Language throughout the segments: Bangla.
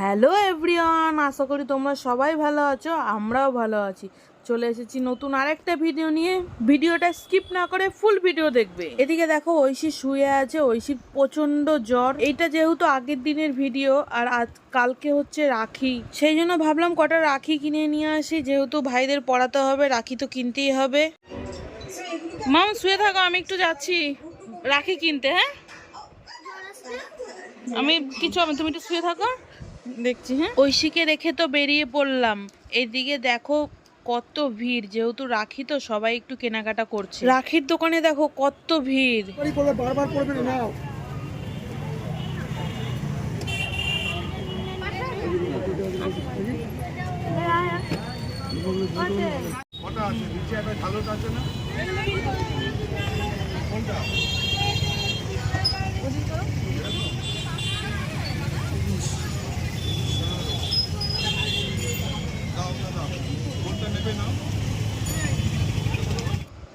হ্যালো এভরিওয়ান, আশা করি তোমরা সবাই ভালো আছো, আমরাও ভালো আছি। চলে এসেছি নতুন আরেকটা ভিডিও নিয়ে। ভিডিওটা স্কিপ না করে ফুল ভিডিও দেখবে। এদিকে দেখো ঐশী শুয়ে আছে, ঐশীর প্রচণ্ড জ্বর। এইটা যেহেতু আগের দিনের ভিডিও, আর আজ কালকে হচ্ছে রাখি। সেই জন্য ভাবলাম কটা রাখি কিনে নিয়ে আসি, যেহেতু ভাইদের পড়াতে হবে, রাখি তো কিনতেই হবে। মাম শুয়ে থাকো, আমি একটু যাচ্ছি। রাখি কিনতে হ্যাঁ? আমি কিছু, আমি, তুমি একটু শুয়ে থাকো। দেখছি হ্যাঁ? ঐশীকে রেখে তো বেরিয়ে পড়লাম। এদিকে দেখো কত ভিড় যেহেতু রাখি তো সবাই একটু কেনাকাটা করছে। রাখির দোকানে দেখো কত ভিড়। বারবার করবে না আছে? নিচে একটা আছে না কোনটা দাও দাও দাও কোনটা নেবে নাও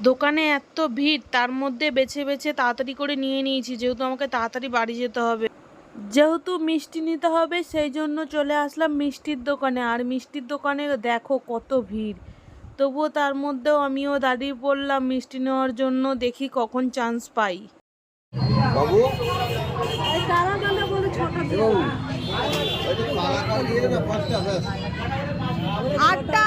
দোকানে এত ভিড় তার মধ্যে বেছে বেছে তাড়াতাড়ি করে নিয়ে নিয়েছি যেহেতু আমাকে তাড়াতাড়ি বাড়ি যেতে হবে। যেহেতু মিষ্টি নিতে হবে সেই জন্য চলে আসলাম মিষ্টির দোকানে। আর মিষ্টির দোকানে দেখো কত ভিড়। তবুও তার মধ্যেও আমিও দাঁড়িয়ে পড়লাম মিষ্টি নেওয়ার জন্য দেখি কখন চান্স পাই। বাবু? আটটা।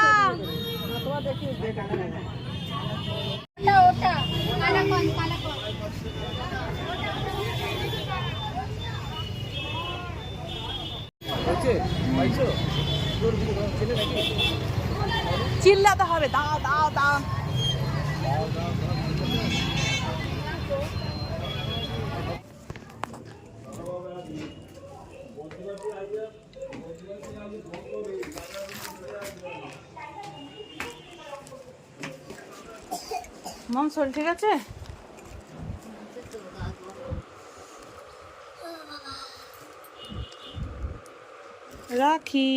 চিল্লাতে হবে দাও দাও দাও মম, শরীর ঠিক আছে? রাখি।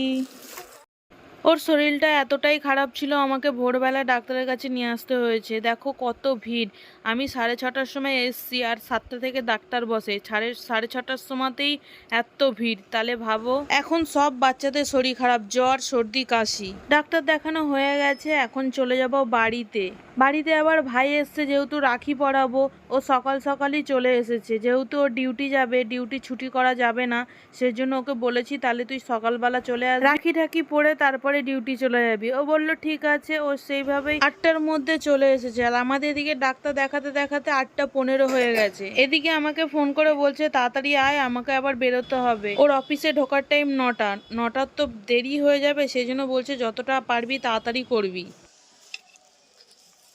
ওর শরীরটা এতটাই খারাপ ছিল, আমাকে ভোরবেলা ডাক্তারের কাছে নিয়ে আসতে হয়েছে। দেখো কত ভিড়। আমি সাড়ে ছটার সময় এসছি, আর সাতটা থেকে ডাক্তার বসে। সাড়ে সাড়ে ছটার সময়তেই এত ভিড়। তাহলে ভাবো, এখন সব বাচ্চাদের শরীর খারাপ, জ্বর, সর্দি, কাশি। ডাক্তার দেখানো হয়ে গেছে, এখন চলে যাব বাড়িতে। বাড়িতে আবার ভাই এসছে, যেহেতু রাখি পরাবো, ও সকাল সকালই চলে এসেছে। যেহেতু ও ডিউটি যাবে ডিউটি ছুটি করা যাবে না, সেজন্য ওকে বলেছি তাহলে তুই সকালবেলা চলে আস রাখি ঠাকি পরে তারপরে ডিউটি চলে যাবি। ও বলল, ঠিক আছে। ও সেইভাবেই আটটার মধ্যে চলে এসেছে। আর আমাদের এদিকে ডাক্তার দেখাতে দেখাতে আটটা পনেরো হয়ে গেছে। এদিকে আমাকে ফোন করে বলছে, তাড়াতাড়ি আয়, আমাকে আবার বেরোতে হবে। ওর অফিসে ঢোকার টাইম নটা। নটার তো দেরি হয়ে যাবে সেই জন্য বলছে, যতটা পারবি তাড়াতাড়ি করবি।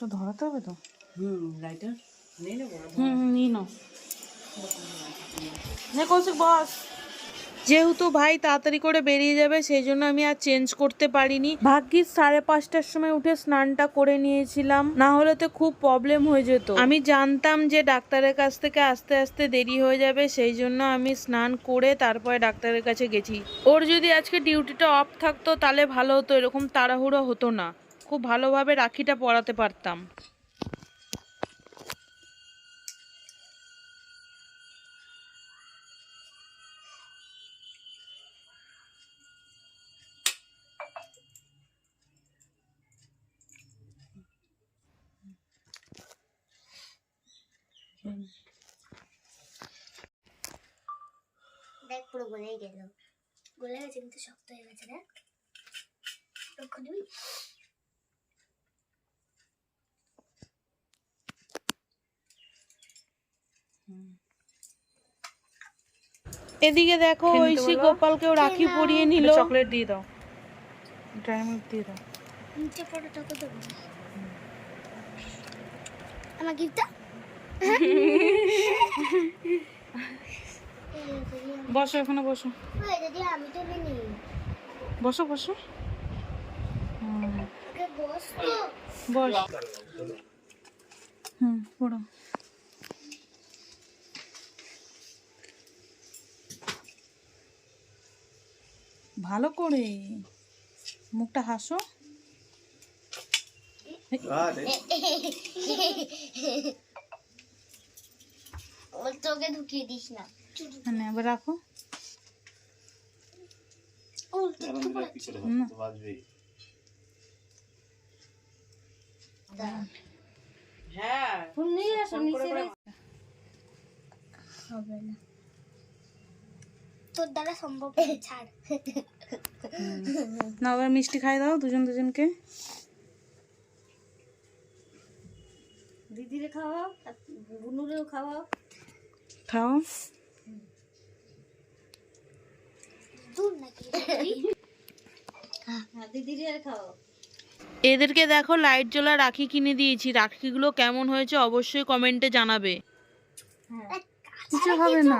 তো ধরাতে হবে তো? হুম হুম নিয়ে নাও। নে কৌশিক বস। যেহেতু ভাই তাড়াতাড়ি করে বেরিয়ে যাবে সেই জন্য আমি আর চেঞ্জ করতে পারিনি। ভাগ্যিস সাড়ে পাঁচটার সময় উঠে স্নানটা করে নিয়েছিলাম। না হলে তো খুব প্রবলেম হয়ে যেত। আমি জানতাম যে ডাক্তারের কাছ থেকে আস্তে আস্তে দেরি হয়ে যাবে সেই জন্য আমি স্নান করে তারপরে ডাক্তারের কাছে গেছি। ওর যদি আজকে ডিউটিটা অফ থাকতো তাহলে ভালো হতো এরকম তাড়াহুড়ো হতো না। খুব ভালোভাবে রাখিটা পরাতে পারতাম। দেখ গেল। গলে গেছে কিন্তু শক্ত হয়ে গেছে দেখ। এদিকে দেখো ঐশী গোপালকেও রাখি পরিয়ে নিল। চকলেট দিয়ে দাও। ড্রাই মিল্ক দিয়ে দাও। নিচে পড়ে টাকা দেবো আমার গিফটটা বসো এখানে বসো। যদি আমি তো নিই। বসো বসো। ওকে বস তো। বস। হুম পড়ো। ভালো করে। মুখটা হাসো। তোকে ঢুকিয়ে দিস না। হ্যাঁ রাখো। নিচে হবে না। তোর দ্বারা সম্ভব ছাড়। না মিষ্টি খাই দাও দুজন দুজনকে। দিদিরে খাওয়াও বুনুরেও খাওয়াও। খাও। দূর নাকি হ্যাঁ এদেরকে দেখো লাইট জ্বলা রাখি কিনে দিয়েছি। রাখিগুলো কেমন হয়েছে অবশ্যই কমেন্টে জানাবে। কিছু হবে না।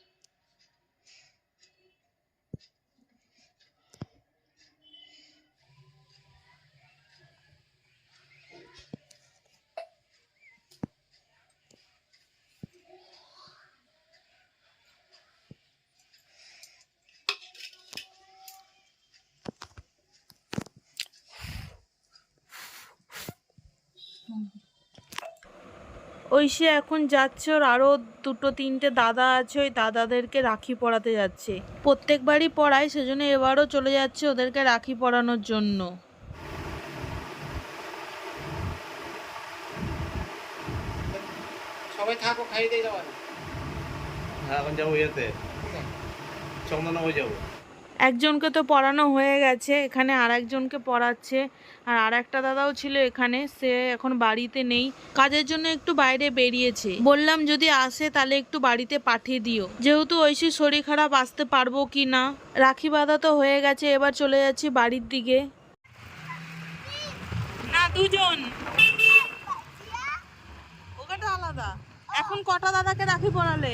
আবার সে এখন যাচ্ছে ওর আরও দুটো তিনটে দাদা আছে ওই দাদাদেরকে রাখি পরাতে যাচ্ছে। প্রত্যেকবারই পড়ায় সেজন্য এবারও চলে যাচ্ছে ওদেরকে রাখি পরানোর জন্য। সবাই থাকো খাইয়ে দিয়ে যাওয়ার হ্যাঁ এখন যাব ইয়েতে। চন্দননগর যাব। একজনকে তো পড়ানো হয়ে গেছে, এখানে আর একজনকে পড়াচ্ছে, আর আর একটা দাদাও ছিল এখানে, সে এখন বাড়িতে নেই। কাজের জন্য একটু বাইরে বেরিয়েছে। বললাম, যদি আসে তাহলে একটু বাড়িতে পাঠিয়ে দিও। যেহেতু ঐশী শরীর খারাপ, আসতে পারব কি না? রাখি বাঁধা তো হয়ে গেছে, এবার চলে যাচ্ছি বাড়ির দিকে। না, দুজন। ওটা আলাদা। এখন কটা দাদাকে রাখি পড়ালে?